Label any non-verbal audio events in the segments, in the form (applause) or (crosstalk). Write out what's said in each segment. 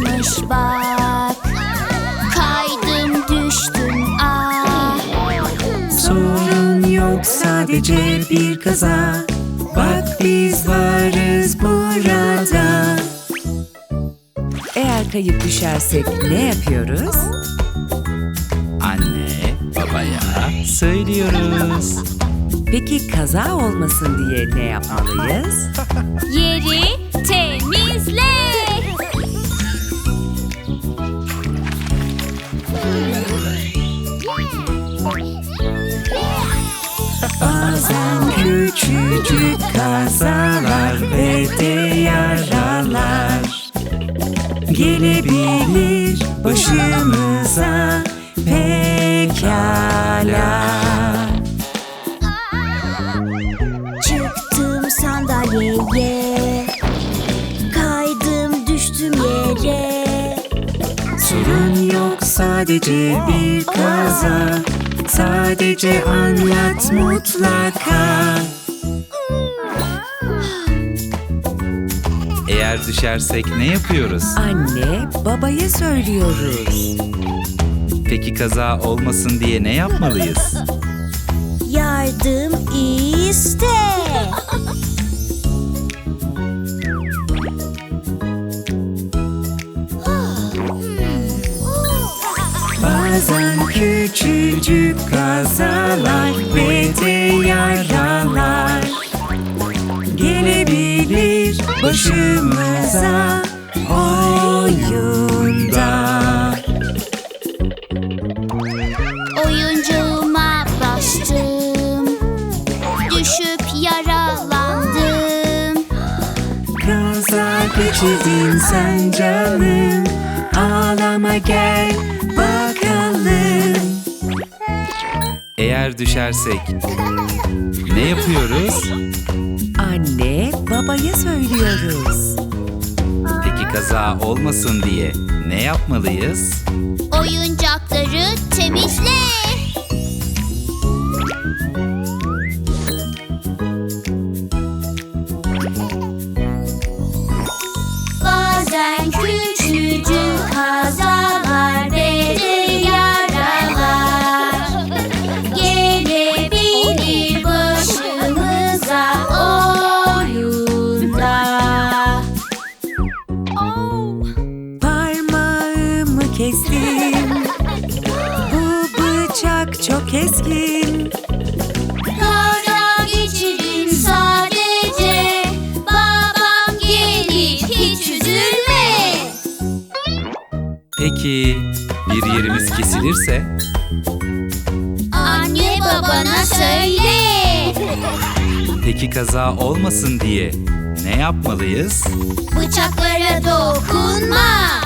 ıslakmış bak Kaydım düştüm ah Sorun yok sadece bir kaza Bak biz varız burada Eğer kayıp düşersek ne yapıyoruz? Anne, babaya söylüyoruz. Peki kaza olmasın diye ne yapmalıyız? Yeri Gelebilir başımıza pekala. Çıktım sandalyeye Kaydım düştüm yere. Sorun yok sadece bir kaza. Sadece anlat mutlaka Eğer düşersek ne yapıyoruz? Anne, babaya söylüyoruz. Peki kaza olmasın diye ne yapmalıyız? (laughs) Yardım iste Bazen küçücük kazalar ve de yaralar Gelebilir başımıza Geçirdin sen canım Ağlama gel bakalım Eğer düşersek ne yapıyoruz? Anne, babaya söylüyoruz. Peki kaza olmasın diye ne yapmalıyız? Oyuncakları temizle Peki bir yerimiz kesilirse? Anne babana söyle Peki kaza olmasın diye ne yapmalıyız? Bıçaklara dokunma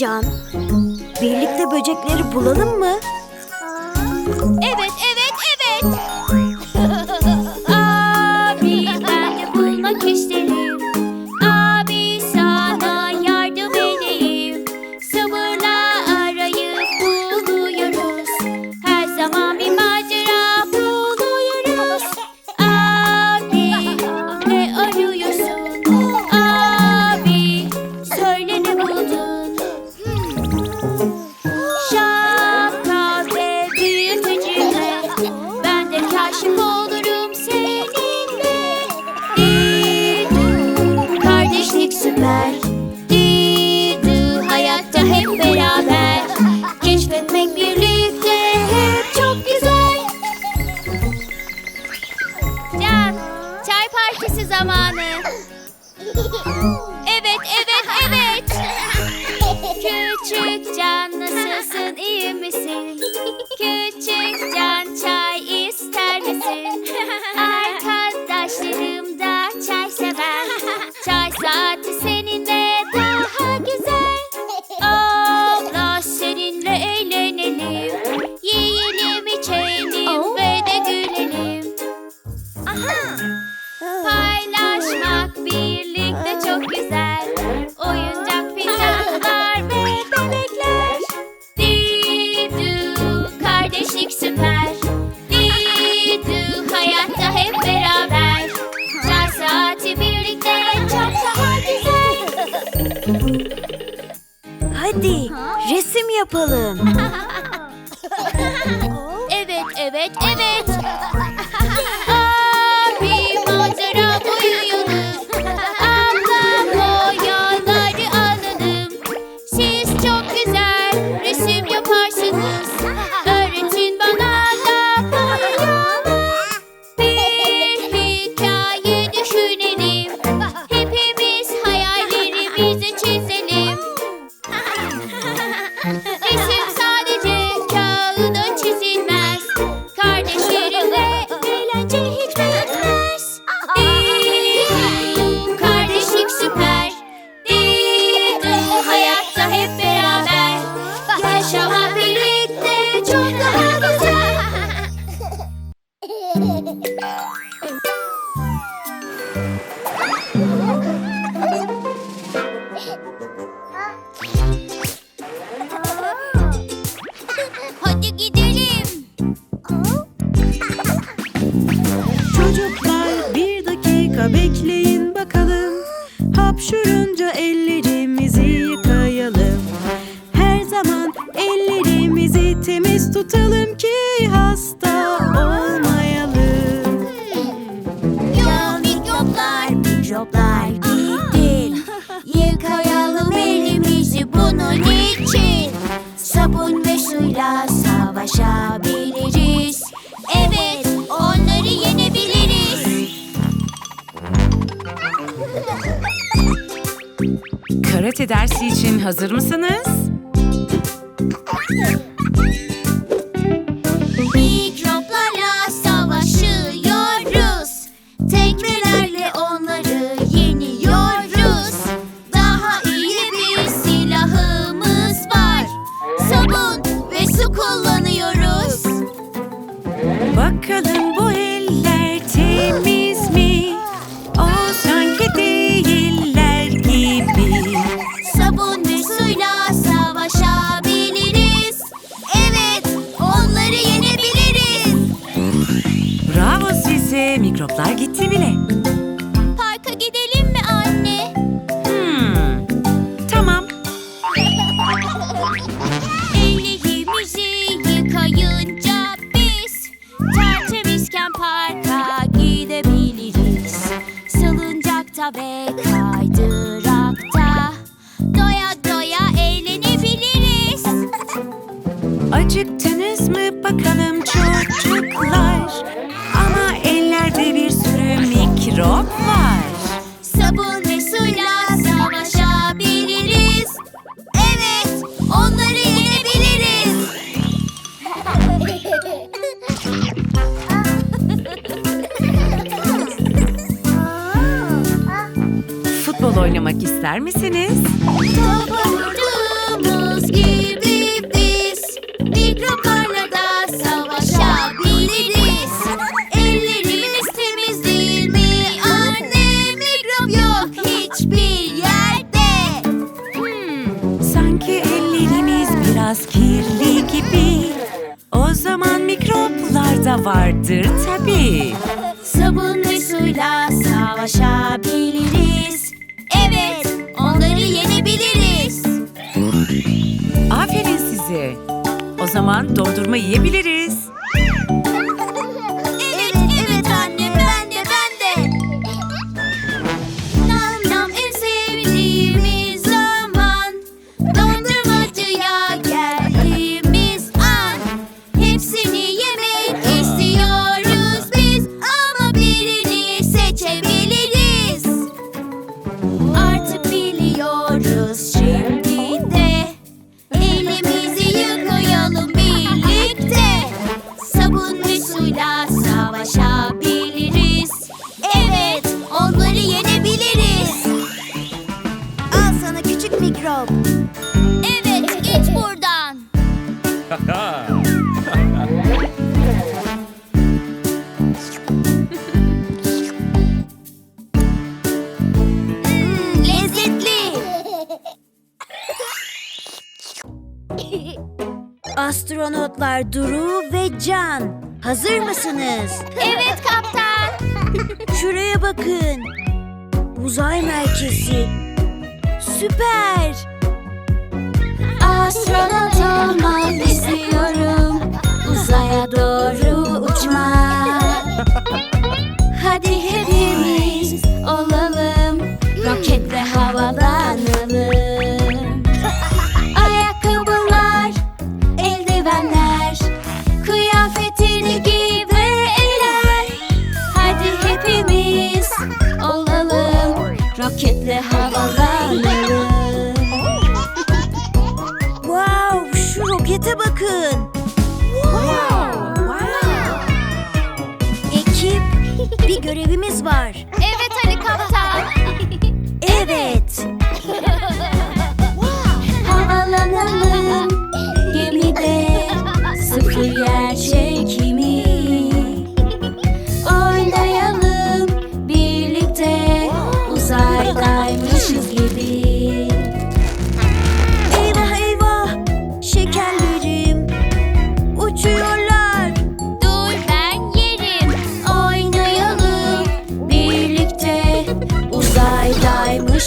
Can, birlikte böcekleri bulalım mı? Hadi resim yapalım. (laughs) Thank you. aşabiliriz. Evet, onları yenebiliriz. Karate dersi için hazır mısınız? Gördünüz mü bakalım çocuklar? Ama ellerde bir sürü mikrop var. Sabun ve suyla savaşabiliriz. Evet, onları yenebiliriz. Futbol oynamak ister misiniz? Topu vakti. O zaman dondurma yiyebiliriz. (laughs) Astronotlar Duru ve Can. Hazır mısınız? Evet kaptan. (laughs) Şuraya bakın. Uzay merkezi. Süper. Astronot olmak istiyorum. Uzaya doğru uçmak. (laughs) Hadi hepimiz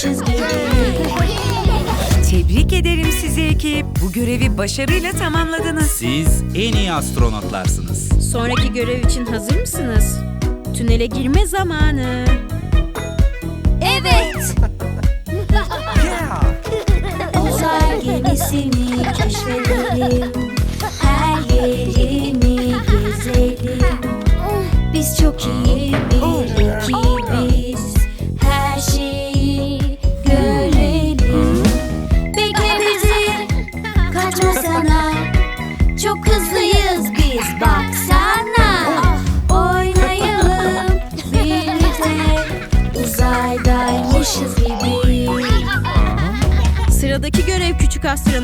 gibi. Tebrik ederim sizi ekip. Bu görevi başarıyla tamamladınız. Siz en iyi astronotlarsınız. Sonraki görev için hazır mısınız? Tünele girme zamanı. Evet. (laughs) Uzay gemisini keşfedelim. Her yerini gezelim. Biz çok iyi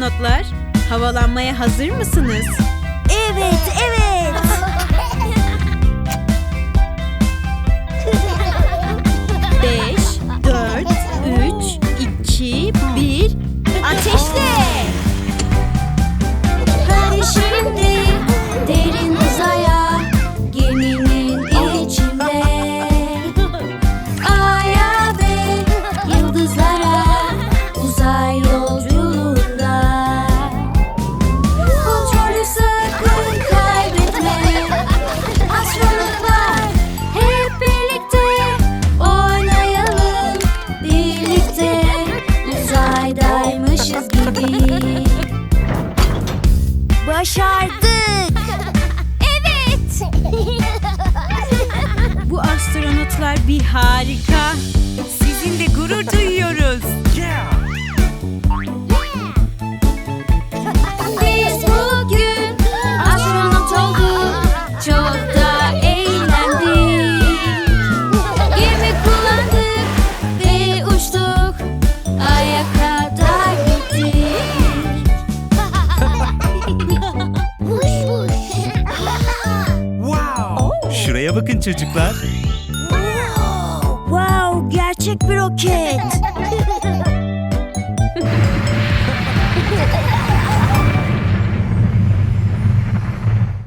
astronotlar. Havalanmaya hazır mısınız? Evet, evet. Çocuklar. Wow, gerçek bir roket.